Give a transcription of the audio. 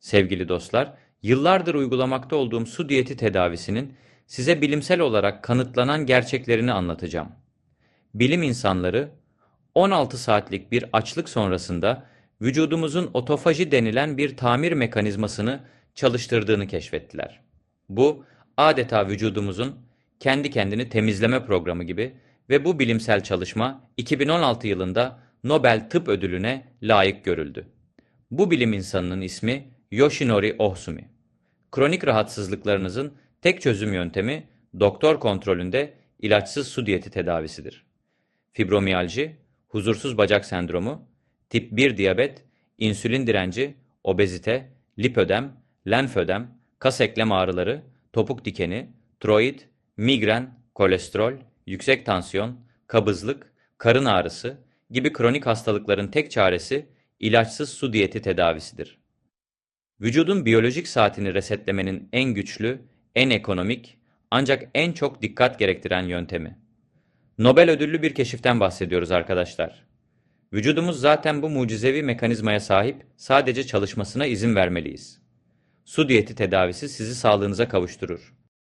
Sevgili dostlar, yıllardır uygulamakta olduğum su diyeti tedavisinin size bilimsel olarak kanıtlanan gerçeklerini anlatacağım. Bilim insanları 16 saatlik bir açlık sonrasında vücudumuzun otofaji denilen bir tamir mekanizmasını çalıştırdığını keşfettiler. Bu adeta vücudumuzun kendi kendini temizleme programı gibi ve bu bilimsel çalışma 2016 yılında Nobel Tıp Ödülüne layık görüldü. Bu bilim insanının ismi Yoshinori Ohsumi. Kronik rahatsızlıklarınızın tek çözüm yöntemi doktor kontrolünde ilaçsız su diyeti tedavisidir. Fibromiyalji, huzursuz bacak sendromu, tip 1 diyabet, insülin direnci, obezite, lipödem, lenfödem, kas eklem ağrıları, topuk dikeni, tiroid, migren, kolesterol, yüksek tansiyon, kabızlık, karın ağrısı gibi kronik hastalıkların tek çaresi ilaçsız su diyeti tedavisidir. Vücudun biyolojik saatini resetlemenin en güçlü, en ekonomik ancak en çok dikkat gerektiren yöntemi. Nobel ödüllü bir keşiften bahsediyoruz arkadaşlar. Vücudumuz zaten bu mucizevi mekanizmaya sahip, sadece çalışmasına izin vermeliyiz. Su diyeti tedavisi sizi sağlığınıza kavuşturur.